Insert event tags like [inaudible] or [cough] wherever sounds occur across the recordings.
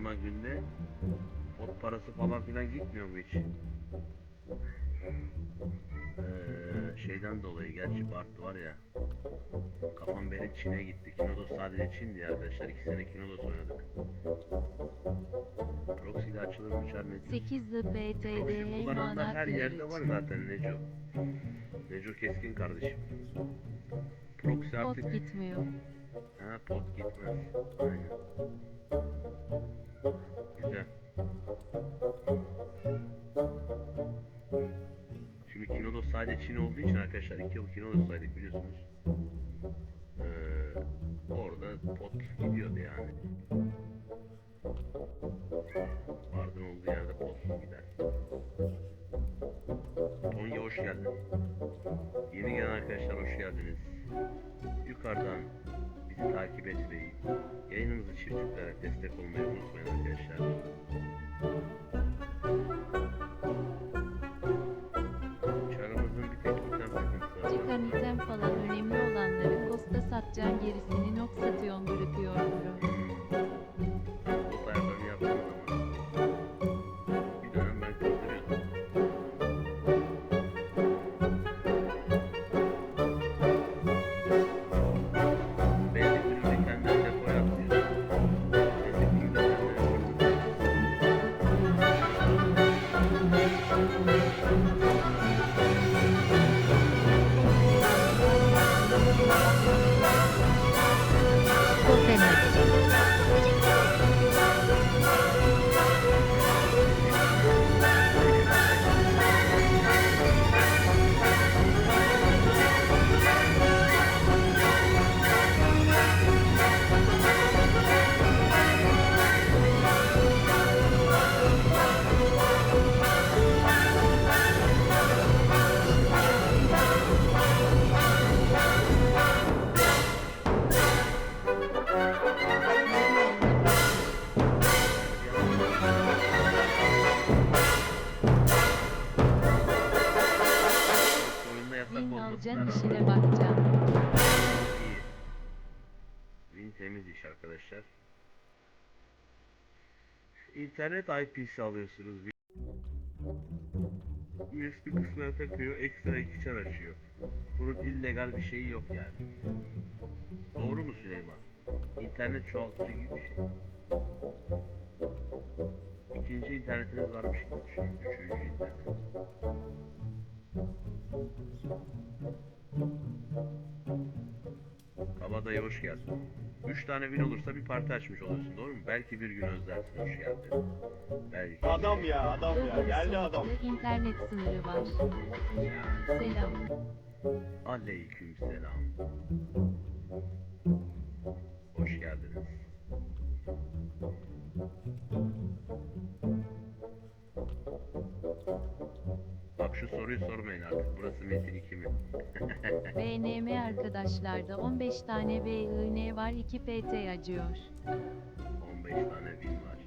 Süleyman günde pot parası falan filan gitmiyor mu hiç? Ee, şeyden dolayı gerçi Bart var ya kafam beri Çin'e gitti. Kinodos sadece Çin'di arkadaşlar. İki sene Kinodos oynadık. Proxy ile açılır mı uçar ne diyorsun? 8 yıl Proxy BTD kullananlar her yerde var zaten Neco. Neco keskin kardeşim. Proxy artık Pot gitmiyor. Ha pot gitmez. Aynen. Güzel. Şimdi Kinodos sadece Çin olduğu için arkadaşlar iki yıl Kinodos'taydık biliyorsunuz. Ee, orada pot gidiyordu yani. Vardın olduğu yerde pot gider. Tonya hoş geldin. Yeni gelen arkadaşlar hoş geldiniz. Yukarıdan bizi takip etmeyi, yayınımızı çift tıklayarak destek olmayı unutmayın arkadaşlar. Çarımızın bir tek item sıkıntısı var. İtem falan önemli olanları Costa satacaksın gerisini rağmen işine bakacaksın. iyi. Win temiz iş arkadaşlar. İnternet IP'si alıyorsunuz. USB kısmına takıyor, ekstra iki çar açıyor. Bunun illegal bir şeyi yok yani. Doğru mu Süleyman? İnternet çoğaltıcı gibi bir şey. İkinci internetiniz varmış gibi düşünün. Üçüncü internet. Kabadayı hoş geldin. Üç tane win olursa bir parti açmış oluyorsun doğru mu? Belki bir gün özlersin hoş geldin. Belki. Adam ya adam ya geldi adam. İnternet sınırı var. Selam. Aleyküm selam. Hoş geldiniz. Şu soruyu sormayın artık. Burası Metin 2 mi? BNM arkadaşlarda 15 tane VIN var 2 PT acıyor. 15 tane win var.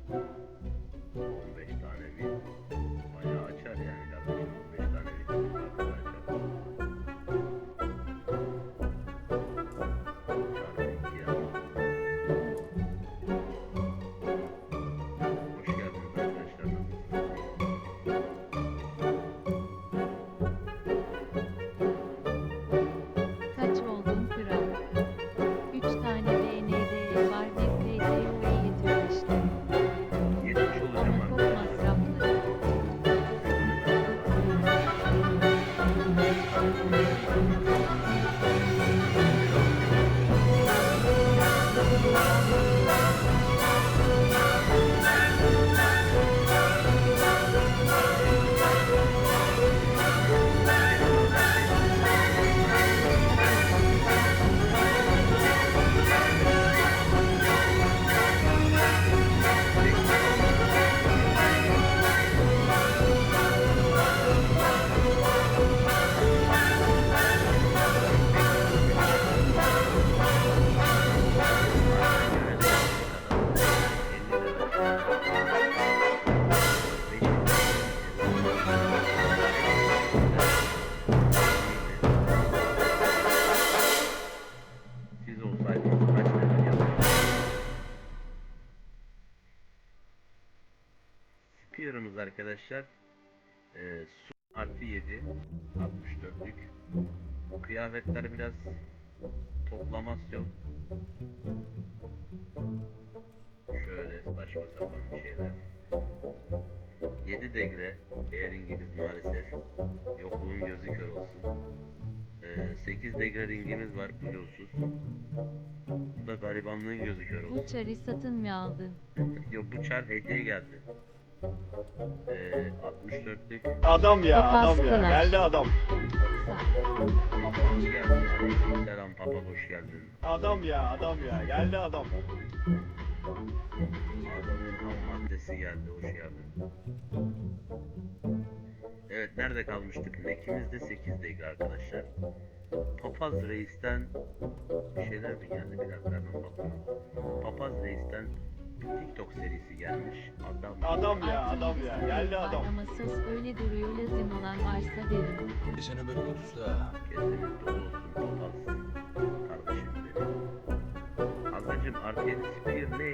Spear'ımız arkadaşlar. E, su artı 7 64'lük kıyafetler biraz toplamasyon şöyle saçma sapan bir şeyler. 7 degre eğer İngiliz maalesef. Yokluğun gözü kör olsun. E, 8 degre ringimiz var bluesuz bu da garibanlığın gözü kör olsun. Bu çarı satın mı aldın? [laughs] Yok bu çar hediye geldi. Ee, 64'lük Adam ya adam ya. Geldi adam. hoş geldin. Selam papa hoş geldin. Adam ya adam ya. Geldi adam. Adamın ham maddesi geldi hoş geldin. Evet nerede kalmıştık? Nekimizde 8'deydi arkadaşlar. Papaz Reis'ten bir şeyler mi geldi? Bir dakika hemen bakıyorum. Papaz Reis'ten TikTok serisi gelmiş. Adam Adam ya adam ya. Geldi adam. Ama sos öyle duruyor lazım olan varsa derim. Kesene bereket usta. Kesinlikle olsun papaz. Kardeşim benim. Hazacım artı 7 spear ne?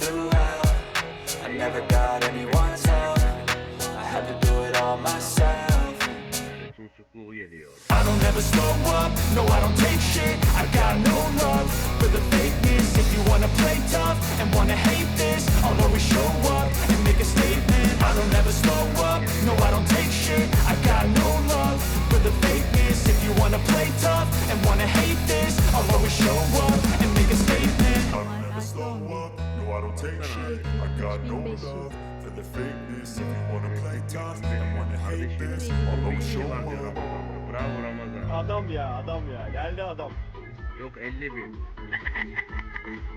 never got anyone's help I had to do it all myself. I don't ever slow up, no I don't take shit. I got no love for the fakeness. If you wanna play tough and wanna hate Adam ya adam ya. Geldi adam. Yok 50 bin. [laughs]